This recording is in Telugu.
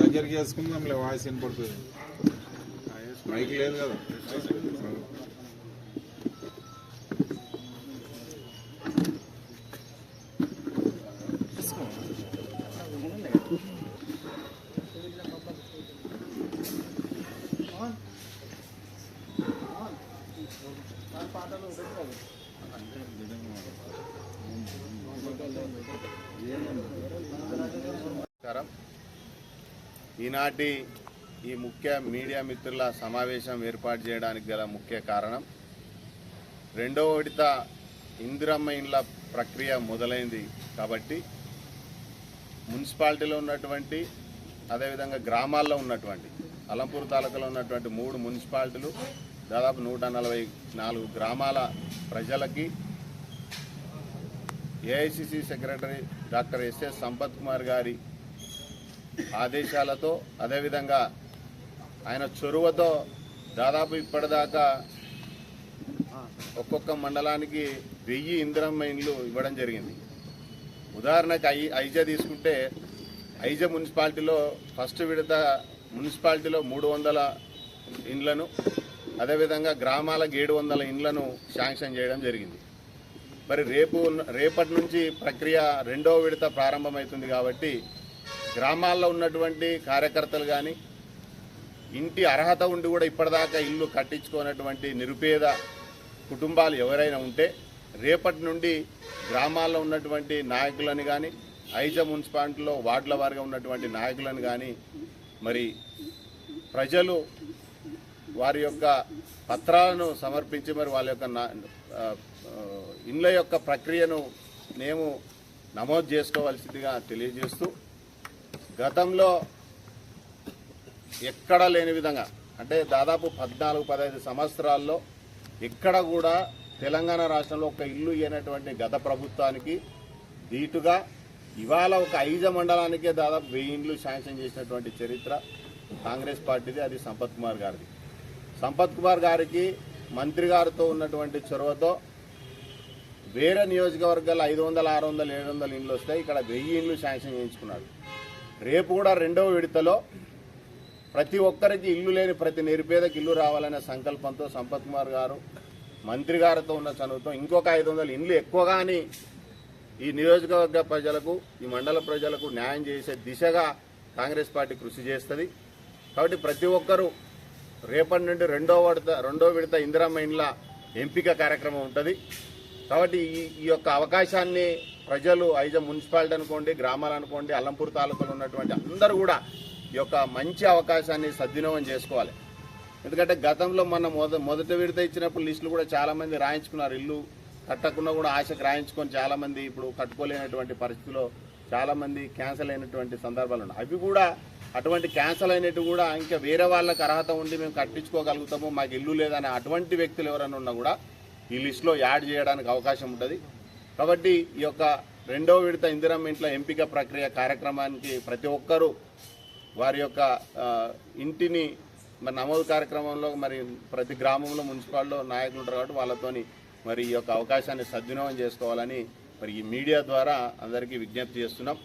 దగ్గరికి వేసుకుందాంలే వాయిస్ వినపడుతుంది మైక్ లేదు కదా నమస్కారం. ఈనాటి ఈ ముఖ్య మీడియా మిత్రుల సమావేశం ఏర్పాటు చేయడానికి గల ముఖ్య కారణం రెండవ విడత ఇందిరమ్మ ఇండ్ల ప్రక్రియ మొదలైంది కాబట్టి మున్సిపాలిటీలో ఉన్నటువంటి అదేవిధంగా గ్రామాల్లో ఉన్నటువంటి అలంపూర్ తాలూకాలో ఉన్నటువంటి మూడు మున్సిపాలిటీలు దాదాపు నూట నలభై నాలుగు గ్రామాల ప్రజలకి AICC secretary doctor SS Sampath Kumar గారి ఆదేశాలతో అదేవిధంగా ఆయన చొరవతో దాదాపు ఇప్పటిదాకా ఒక్కొక్క మండలానికి వెయ్యి ఇందిరమ్మ ఇండ్లు ఇవ్వడం జరిగింది. ఉదాహరణకు ఐ ఐజ తీసుకుంటే ఐజ మున్సిపాలిటీలో ఫస్ట్ విడత మున్సిపాలిటీలో మూడు వందల ఇండ్లను అదేవిధంగా గ్రామాలకు ఏడు వందల ఇండ్లను శాంక్షన్ చేయడం జరిగింది. మరి రేపు రేపటి నుంచి ప్రక్రియ రెండవ విడత ప్రారంభమవుతుంది కాబట్టి గ్రామాల్లో ఉన్నటువంటి కార్యకర్తలు కానీ ఇంటి అర్హత ఉండి కూడా ఇప్పటిదాకా ఇల్లు కట్టించుకున్నటువంటి నిరుపేద కుటుంబాలు ఎవరైనా ఉంటే రేపటి నుండి గ్రామాల్లో ఉన్నటువంటి నాయకులను కానీ ఐజ మున్సిపాలిటీలో వార్డుల వారిగా ఉన్నటువంటి నాయకులను కానీ మరి ప్రజలు వారి యొక్క పత్రాలను సమర్పించి మరి వాళ్ళ యొక్క నా- ఇండ్ల యొక్క ప్రక్రియను మేము నమోదు చేసుకోవాల్సిందిగా తెలియజేస్తూ గతంలో ఎక్కడా లేని విధంగా అంటే దాదాపు పద్నాలుగు పదహైదు సంవత్సరాల్లో ఎక్కడ కూడా తెలంగాణ రాష్ట్రంలో ఒక ఇల్లు ఇయ్యనటువంటి గత ప్రభుత్వానికి దీటుగా ఇవాళ ఒక ఐజ మండలానికే దాదాపు వెయ్యి ఇండ్లు శాంక్షన్ చేసినటువంటి చరిత్ర కాంగ్రెస్ పార్టీది అది సంపత్ కుమార్ గారిది. సంపత్ కుమార్ గారికి మంత్రి గారితో ఉన్నటువంటి చొరవతో వేరే నియోజకవర్గాలు ఐదు వందల ఆరు వందలు ఏడు వందల ఇండ్లు వస్తాయి. ఇక్కడ వెయ్యి ఇండ్లు శాంక్షన్ చేయించుకున్నాడు రేపు కూడా రెండవ విడతలో ప్రతి ఒక్కరికి ఇల్లు లేని ప్రతి నిరుపేదకి ఇల్లు రావాలనే సంకల్పంతో సంపత్ కుమార్ గారు మంత్రి గారితో ఉన్న చనువుతో ఇంకొక ఐదు వందల ఇండ్లు ఎక్కువగాని ఈ నియోజకవర్గ ప్రజలకు ఈ మండల ప్రజలకు న్యాయం చేసే దిశగా కాంగ్రెస్ పార్టీ కృషి చేస్తుంది. కాబట్టి ప్రతి ఒక్కరూ రేపటి నుండి రెండో విడత రెండో విడత ఇందిరామ్మ ఇండ్ల ఎంపిక కార్యక్రమం ఉంటుంది. కాబట్టి ఈ ఈ యొక్క అవకాశాన్ని ప్రజలు ఐజ మున్సిపాలిటీ అనుకోండి గ్రామాలు అనుకోండి అల్లంపూర్ తాలూకాలో ఉన్నటువంటి అందరూ కూడా ఈ యొక్క మంచి అవకాశాన్ని సద్వినియోగం చేసుకోవాలి. ఎందుకంటే గతంలో మన మొద మొదటి విడత ఇచ్చినప్పుడు లిస్టులు కూడా చాలామంది రాయించుకున్నారు. ఇల్లు కట్టకుండా కూడా ఆశకు రాయించుకొని చాలామంది ఇప్పుడు కట్టుకోలేనటువంటి పరిస్థితిలో చాలామంది క్యాన్సిల్ అయినటువంటి సందర్భాలు ఉన్నాయి. అవి కూడా అటువంటి క్యాన్సిల్ అయినట్టు కూడా ఇంకా వేరే వాళ్ళకి అర్హత ఉండి మేము కట్టించుకోగలుగుతాము మాకు ఇల్లు లేదని అటువంటి వ్యక్తులు ఎవరైనా ఉన్నా కూడా ఈ లిస్టులో యాడ్ చేయడానికి అవకాశం ఉంటుంది. కాబట్టి ఈ యొక్క రెండవ విడత ఇందిరమ్మ ఇంట్లో ఎంపిక ప్రక్రియ కార్యక్రమానికి ప్రతి ఒక్కరూ వారి యొక్క ఇంటిని మరి నమోదు కార్యక్రమంలో మరి ప్రతి గ్రామంలో మున్సిపాల్లో నాయకులు ఉంటారు కాబట్టి వాళ్ళతోని మరి ఈ యొక్క అవకాశాన్ని సద్వినియోగం చేసుకోవాలని మరి ఈ మీడియా ద్వారా అందరికీ విజ్ఞప్తి చేస్తున్నాం.